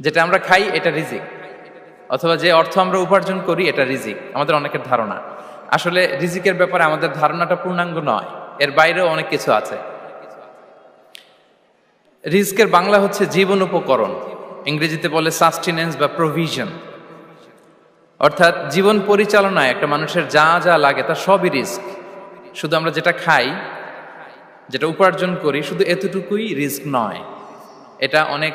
যেটা আমরা খাই, এটা রিজিক। অথবা যে অর্থ আমরা উপার্জন করি, এটা রিজিক। আমাদের অনেকের ধারণা। আসলে রিজিকের ব্যাপারে আমাদের ধারণাটা পূর্ণাঙ্গ নয়। এর বাইরেও অনেক কিছু আছে। রিস্কের বাংলা হচ্ছে জীবন উপকরণ। ইংরেজিতে বলে সাস্টেনেন্স বা প্রভিশন অর্থাৎ জীবন পরিচালনায় একটা মানুষের যা যা লাগে তা সবই রিস্ক। শুধু আমরা যেটা খাই, যেটা উপার্জন করি, শুধু এতটুকুই রিস্ক নয়। এটা অনেক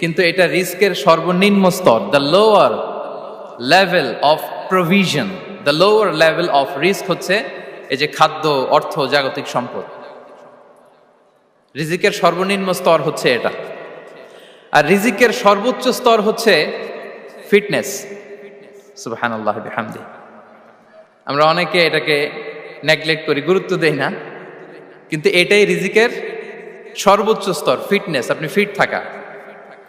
কিন্তু এটা রিস্কের সর্বনিম্ন স্তর the lower level of provision the lower level of risk হচ্ছে এই যে খাদ্য, অর্থ, জাগতিক সম্পদ। রিজিকের সর্বনিম্ন স্তর হচ্ছে এটা। আর রিজিকের সর্বোচ্চ স্তর হচ্ছে ফিটনেস আমরা অনেকে এটাকে নেগলেক্ট করি, গুরুত্ব দেই না। কিন্তু এটাই রিজিকের সর্বোচ্চ স্তর ফিটনেস আপনি ফিট থাকা।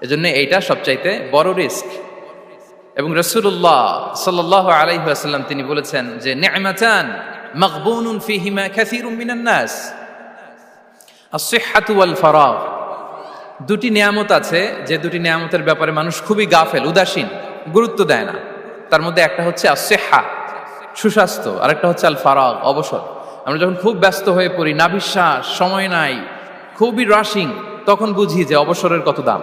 এজন্য এইটা সবচাইতে বড় রিস্ক। এবং রসুল্লাহ সাল্লাহ আলাইহাল্লাম তিনি বলেছেন যে নেমাচান মকবুনুন ফিহিমা খ্যাসিরুম মিনান নাস। আসিহাতু ফারাগ দুটি নিয়ামত আছে, যে দুটি নিয়ামতের ব্যাপারে মানুষ খুবই গাফেল, উদাসীন, গুরুত্ব দেয় না। তার মধ্যে একটা হচ্ছে আসেহা সুস্বাস্থ্য আর একটা হচ্ছে আল ফারাগ অবসর। আমরা যখন খুব ব্যস্ত হয়ে পড়ি না বিশ্বাস সময় নাই, খুবই রাশিং, তখন বুঝি যে অবসরের কত দাম।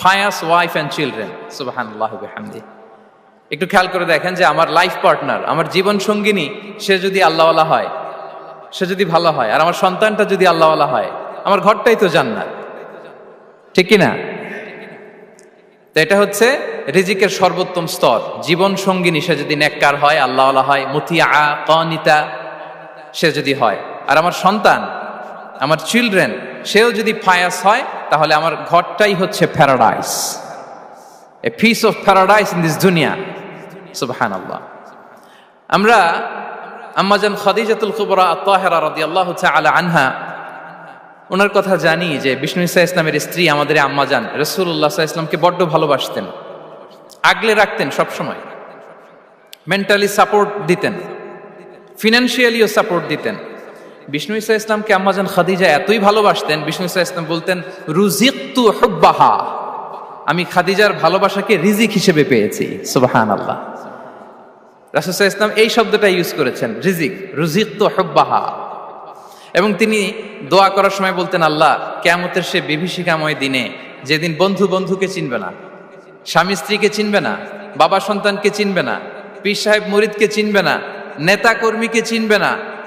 ফায়াস ওয়াইফ অ্যান্ড চিলড্রেন সুবাহান্লাহ একটু খেয়াল করে দেখেন যে আমার লাইফ পার্টনার আমার জীবন সঙ্গিনী, সে যদি আল্লাহওয়ালা হয়, সে যদি ভালো হয়, আর আমার সন্তানটা যদি আল্লাহওয়ালা হয়, আমার ঘরটাই তো জান্নাত। ঠিক কি না তো এটা হচ্ছে রিজিকের সর্বোত্তম স্তর। জীবন সঙ্গিনী, সে যদি নেককার হয়, আল্লাহওয়ালা হয় মুতিয়া কনিতা, সে যদি হয়। আর আমার সন্তান, আমার চিলড্রেন সেও যদি ফায়াস হয় তাহলে আমার ঘরটাই হচ্ছে paradise a piece of paradise in this দুনিয়া সুবহান আল্লাহ আমরা আম্মাজান খাদিজাতুল কুবরা আত্মাহেরা রাদিয়াল্লাহু তাআলা আনহা, ওনার কথা জানি যে বিষ্ণু ইসা ইসলামের স্ত্রী আমাদের আম্মাজান রসুল্লাহ ইসলামকে বড্ড ভালোবাসতেন, আগলে রাখতেন সবসময়। মেন্টালি সাপোর্ট দিতেন ফিনান্সিয়ালিও সাপোর্ট দিতেন। বিষ্ণু ইসা ইসলামকে আম্মাজান খাদিজা এতই ভালোবাসতেন, বিষ্ণু ইসা ইসলাম বলতেন রুজিকতু হুব্বাহা। আমি খাদিজার ভালোবাসাকে রিজিক হিসেবে পেয়েছি সুবাহান আল্লাহ রাসুসাহ ইসলাম এই শব্দটা ইউজ করেছেন, রিজিক। রুজিক তো হব্বাহা। এবং তিনি দোয়া করার সময় বলতেন, আল্লাহ কেমতের সে বিভীষিকাময় দিনে যেদিন বন্ধু বন্ধুকে চিনবে না, স্বামী স্ত্রীকে চিনবে না, বাবা সন্তানকে চিনবে না, পীর সাহেব মুরিদকে চিনবে না, নেতা কর্মীকে চিনবে না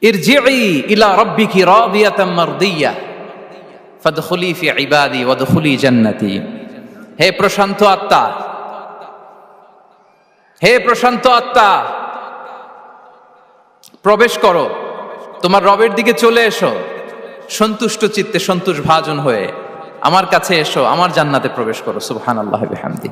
ইরজিই ইলা রাব্বিকি রাদিয়াতাম মারদিয়া। ফাদখুলি ফি ইবাদি ওয়াদখুলি জান্নাতি। হে প্রশান্ত আত্মা। হে প্রশান্ত আত্মা। প্রবেশ করো। তোমার রবের দিকে চলে এসো। সন্তুষ্ট চিত্তে সন্তোষ ভাজন হয়ে আমার কাছে এসো, আমার জান্নাতে প্রবেশ করো। সুবহান আল্লাহ হামদি